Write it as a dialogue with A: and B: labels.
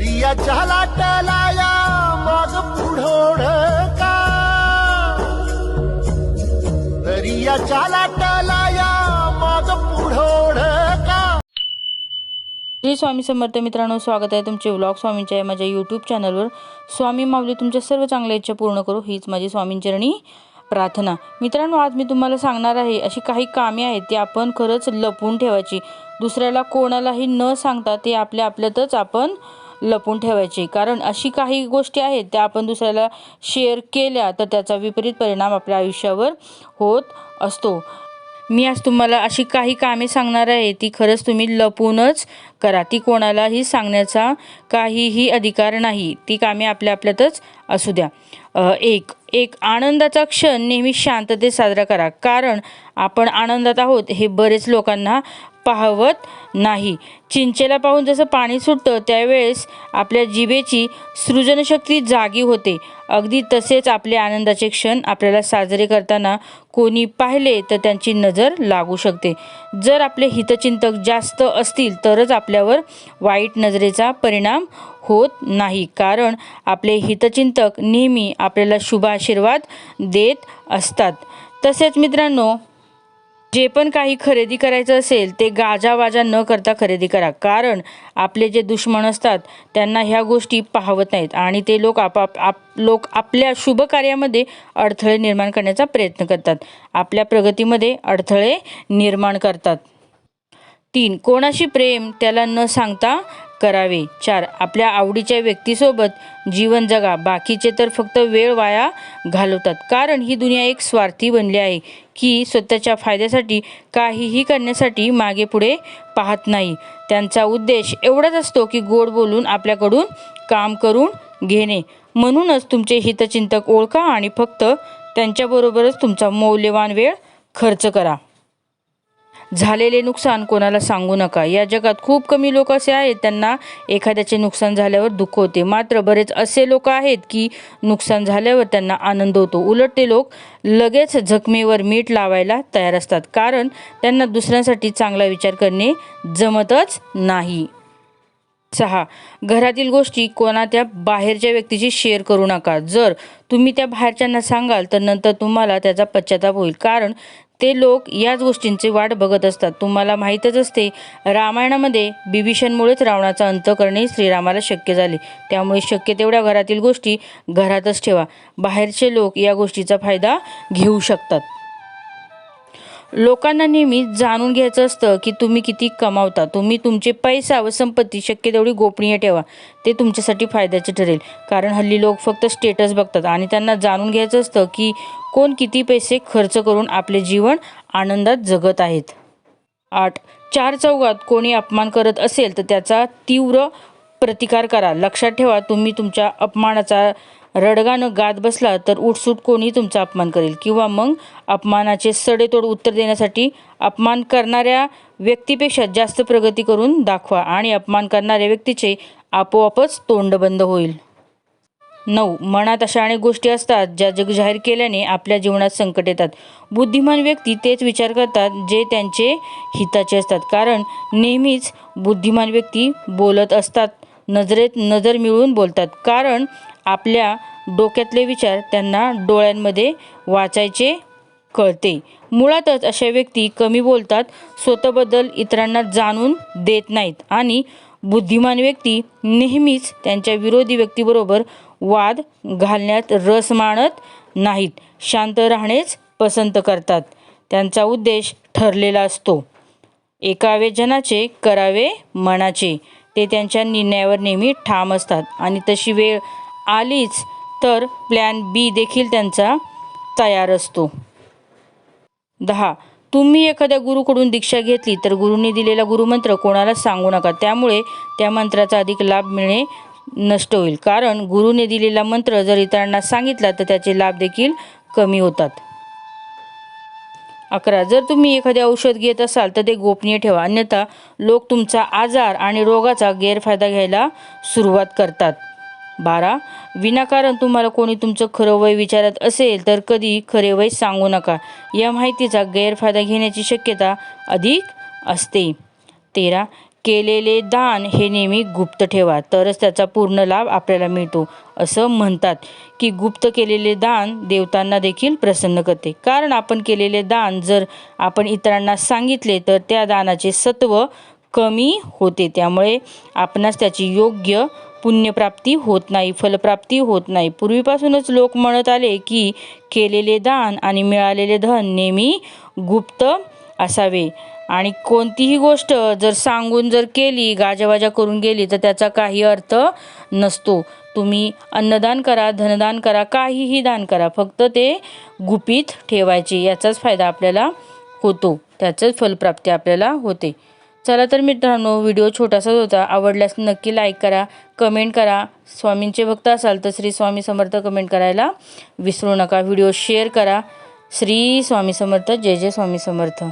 A: दर्याच्या लाटलाया मग पुढोड का? दर्याच्या लाटलाया मग पुढोड का?
B: श्री स्वामी समर्थ मित्रांनो स्वागत आहे तुमचे व्लॉग स्वामींच्या या माझ्या यूट्यूब चॅनलवर स्वामी माऊली तुमच्या सर्व चांगल्या इच्छा पूर्ण करू हीच माझी स्वामींचरणी प्रार्थना. मित्रांनो आज मी तुम्हाला सांगणार आहे अशी काही कामे आहेत ती आपण खरंच लपवून ठेवायची. दुसऱ्याला कोणालाही न सांगता ते आपल्या आपल्यातच आपण लपून ठेवायचे. कारण अशी काही गोष्टी आहेत त्या आपण दुसऱ्याला शेअर केल्या तर त्याचा विपरीत परिणाम आपल्या आयुष्यावर होत असतो. मी आज तुम्हाला अशी काही कामे सांगणार आहे ती खरंच तुम्ही लपूनच करा. ती कोणालाही सांगण्याचा काहीही अधिकार नाही. ती कामे आपल्या आपल्यातच असू द्या. एक एक आनंदाचा क्षण नेहमी शांततेत साजरा करा. कारण आपण आनंदात आहोत हे बरेच लोकांना पाहवत नाही. चिंचेला पाहून जसं पाणी सुटतं त्यावेळेस आपल्या जिभेची सृजनशक्ती जागी होते. अगदी तसेच आपले आनंदाचे क्षण आपल्याला साजरे करताना कोणी पाहिले तर त्यांची नजर लागू शकते. जर आपले हितचिंतक जास्त असतील तरच आपल्यावर वाईट नजरेचा परिणाम होत नाही. कारण आपले हितचिंतक नेहमी आपल्याला शुभ आशीर्वाद देत असतात. तसेच मित्रांनो जे पण काही खरेदी करायचं असेल ते गाजावाजा न करता खरेदी करा. कारण आपले जे दुश्मन असतात त्यांना ह्या गोष्टी पाहवत नाहीत आणि ते लोक आपाप आप लोक आपल्या शुभ कार्यामध्ये अडथळे निर्माण करण्याचा प्रयत्न करतात. आपल्या प्रगतीमध्ये अडथळे निर्माण करतात. तीन कोणाशी प्रेम त्याला न सांगता करावे. चार आपल्या आवडीच्या व्यक्तीसोबत जीवन जगा. बाकीचे तर फक्त वेळ वाया घालवतात. कारण ही दुनिया एक स्वार्थी बनली आहे की स्वतःच्या फायद्यासाठी काहीही करण्यासाठी मागे पुढे पाहत नाही. त्यांचा उद्देश एवढाच असतो की गोड बोलून आपल्याकडून काम करून घेणे. म्हणूनच तुमचे हितचिंतक ओळखा आणि फक्त त्यांच्याबरोबरच तुमचा मौल्यवान वेळ खर्च करा. झालेले नुकसान कोणाला सांगू नका. या जगात खूप कमी लोक असे आहेत त्यांना एखाद्याचे नुकसान झाल्यावर दुःख होते. मात्र बरेच असे लोक आहेत की नुकसान झाल्यावर त्यांना आनंद होतो. उलट ते लोक लगेच जखमेवर मीठ लावायला तयार असतात. कारण त्यांना दुसऱ्यांसाठी चांगला विचार करणे जमतच नाही. सहा. घरातील गोष्टी कोणा त्या बाहेरच्या व्यक्तीशी शेअर करू नका. जर तुम्ही त्या बाहेरच्यांना सांगाल तर नंतर तुम्हाला त्याचा पश्चाताप होईल. कारण ते लोक याच गोष्टींची वाट बघत असतात. तुम्हाला माहीतच असते रामायणामध्ये बिभीषणमुळेच रावणाचा अंत करणे श्रीरामाला शक्य झाले. त्यामुळे शक्य तेवढ्या घरातील गोष्टी घरातच ठेवा. बाहेरचे लोक या गोष्टीचा फायदा घेऊ शकतात. लोकांना नेहमी जाणून घ्यायचं असतं की तुम्ही किती कमावता. तुम्ही तुमचे पैसा व संपत्ती शक्य तेवढी गोपनीय ठेवा. ते तुमच्यासाठी फायद्याचे ठरेल. कारण हल्ली लोक फक्त स्टेटस बघतात आणि त्यांना जाणून घ्यायचं असतं की कोण किती पैसे खर्च करून आपले जीवन आनंदात जगत आहेत? आठ. चार चौघात कोणी अपमान करत असेल तर त्याचा तीव्र प्रतिकार करा. लक्षात ठेवा तुम्ही तुमच्या अपमानाचा रडगानं गात बसला तर उठसूट कोणी तुमचा अपमान करेल? किंवा मग अपमानाचे सडेतोड उत्तर देण्यासाठी अपमान करणाऱ्या व्यक्तीपेक्षा जास्त प्रगती करून दाखवा आणि अपमान करणाऱ्या व्यक्तीचे आपोआपच तोंड बंद होईल. नऊ. मनात अशा अनेक गोष्टी असतात ज्या जग जाहीर केल्याने आपल्या जीवनात संकट येतात. बुद्धिमान व्यक्ती तेच विचार करतात जे त्यांचे हिताचे असतात. कारण नेहमीच बुद्धिमान व्यक्ती बोलत असतात नजरेत नजर मिळवून बोलतात. कारण आपल्या डोक्यातले विचार त्यांना डोळ्यांमध्ये वाचायचे कळते. मुळातच अशा व्यक्ती कमी बोलतात स्वतःबद्दल इतरांना जाणून देत नाहीत आणि बुद्धिमान व्यक्ती नेहमीच त्यांच्या विरोधी व्यक्तीबरोबर वाद घालण्यात रस मानत नाहीत. शांत राहणेच पसंत करतात. त्यांचा उद्देश ठरलेला असतो. एकावे जनाचे करावे मनाचे. ते त्यांच्या निर्णयावर नेहमी ठाम असतात. आणि तशी वेळ आलीच तर प्लॅन बी देखील त्यांचा तयार असतो. दहा. तुम्ही एखाद्या गुरुकडून दीक्षा घेतली तर गुरुंनी दिलेला गुरुमंत्र कोणाला सांगू नका. त्यामुळे त्या मंत्राचा अधिक लाभ मिळणे नष्ट होईल. कारण गुरुने दिलेला मंत्र जर इतरांना सांगितला तर त्याचे लाभ देखील कमी होतात. अकरा जर तुम्ही एखादे औषध घेत असाल तर ते गोपनीय ठेवा. अन्यथा लोक तुमचा आजार आणि रोगाचा गैरफायदा घ्यायला सुरुवात करतात. बारा विनाकारण तुम्हाला कोणी तुमचं खरं वय विचारत असेल तर कधी खरे वय सांगू नका. या माहितीचा गैरफायदा घेण्याची शक्यता अधिक असते. तेरा केलेले दान हे नेहमी गुप्त ठेवा तरच त्याचा पूर्ण लाभ आपल्याला मिळतो असं म्हणतात. की गुप्त केलेले दान देवतांना देखील प्रसन्न करते. कारण आपण केलेले दान जर आपण इतरांना सांगितले तर त्या दानाचे सत्व कमी होते. त्यामुळे आपणास त्याची योग्य पुण्यप्राप्ती होत नाही फलप्राप्ती होत नाही. पूर्वीपासूनच लोक म्हणत आले की केलेले दान आणि मिळालेले धन नेहमी गुप्त असावे. आणि कोणतीही गोष्ट जर सांगून जर केली गाजावाजा करून गेली तर त्याचा काही अर्थ नसतो. तुम्ही अन्नदान करा धनदान करा काहीही दान करा. फक्त ते गुपित ठेवायचे. याचाच फायदा आपल्याला होतो. त्याचंच फलप्राप्ती आपल्याला होते. चला तर मित्रांनो व्हिडिओ छोटासाच होता. आवडल्यास नक्की लाईक करा कमेंट करा. स्वामींचे भक्त असाल तर श्री स्वामी समर्थ कमेंट करायला विसरू नका. व्हिडिओ शेअर करा. श्री स्वामी समर्थ जय जय स्वामी समर्थ.